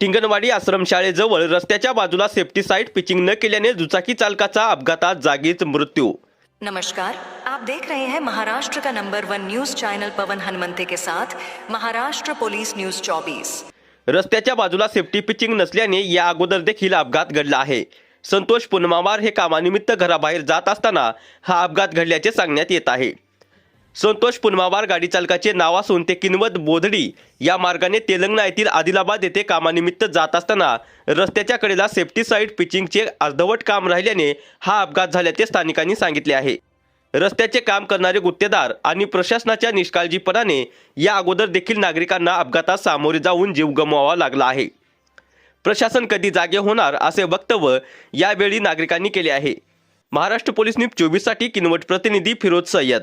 टिंगणवाडी आश्रमशाळेजवळ रस्त्याच्या बाजूला safety site pitching न केल्याने दुचाकी चालकाचा अपघातात जागीच मृत्यू. नमस्कार. आप देख रहे हैं महाराष्ट्र का number one news channel Pawan Hanumante के साथ महाराष्ट्र पुलिस न्यूज 24 रस्त्याच्या बाजूला सेफ्टी पिचिंग नसल्याने या अगोदर देखील अपघात घडला आहे. संतोष पुनमावार हे कामानिमित्त घराबाहेर जात असताना हा अपघात घडल्याचे सांगण्यात येत आहे. संतोष पुनमावार गाडी चालकाचे नाव असून ते किनवत बोधडी या मार्गाने तेलंगणा येथील आदिलाबाद येथे कामानिमित्त जात असताना रस्त्याच्या कडेला सेफ्टी साईड पिचिंगचे अर्धवट काम राहिल्याने हा अपघात झाल्याचे स्थानिकांनी सांगितले आहे. रस्त्याचे काम करणारे गुत्तेदार आणि प्रशासनाच्या निष्काळजीपणाने या अगोदर देखील नागरिकांना अपघातात सामोरे जाऊन जीव गमवावा लागला आहे. प्रशासन कधी जागे होणार असे वक्तव्य यावेळी नागरिकांनी केले आहे. महाराष्ट्र पोलीस न्यूज चोवीससाठी किनवट प्रतिनिधी फिरोज सय्यद.